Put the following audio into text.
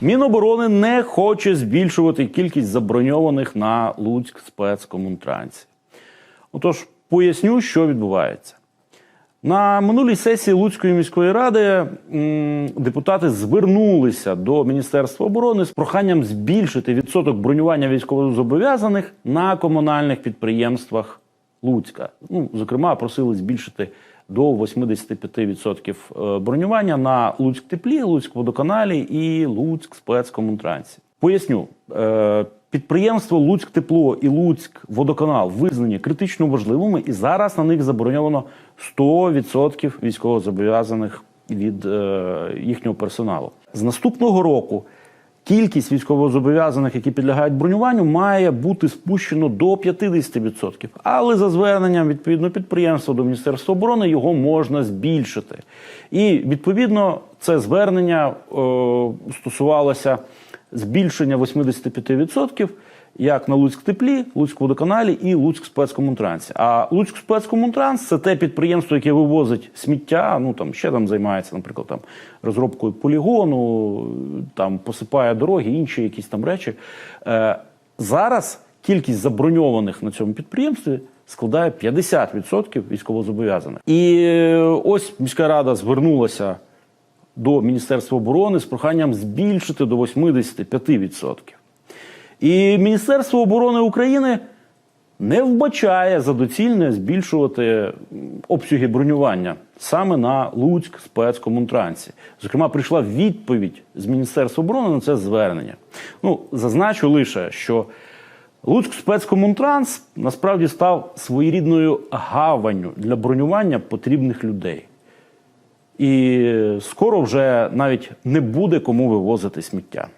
Міноборони не хоче збільшувати кількість заброньованих на Луцьк спецкомунтранці. Отож, поясню, що відбувається. На минулій сесії Луцької міської ради депутати звернулися до Міністерства оборони з проханням збільшити відсоток бронювання військовозобов'язаних на комунальних підприємствах Луцька. Ну, зокрема, просили збільшити до 85% е, бронювання на Луцьк теплі, Луцьк водоканалі і Луцьк спецкомунтранці. Поясню. Е, Підприємство Луцьк Тепло і Луцьк Водоканал визнані критично важливими, і зараз на них заброньовано 100% військовозобов'язаних від е, їхнього персоналу. З наступного року кількість військовозобов'язаних, які підлягають бронюванню, має бути спущено до 50%. Але за зверненням відповідно підприємства до Міністерства оборони його можна збільшити. І відповідно це звернення е, стосувалося збільшення 85% як на Луцьк теплі, Луцьк водоканалі і Луцьк спецкомунтранці. А Луцьк спецкомунтранс це те підприємство, яке вивозить сміття. Ну там ще там займається, наприклад, там розробкою полігону, там посипає дороги, інші якісь там речі. Е, зараз кількість заброньованих на цьому підприємстві. Складає 50% військовозобов'язаних. І е, ось міська рада звернулася до Міністерства оборони з проханням збільшити до 85%. І Міністерство оборони України не вбачає за доцільне збільшувати обсяги бронювання саме на Луцьк спецкомунтранці. Зокрема, прийшла відповідь з Міністерства оборони на це звернення. Ну, зазначу лише, що Луцьк спецкомунтранс насправді став своєрідною гаванню для бронювання потрібних людей. І скоро вже навіть не буде кому вивозити сміття.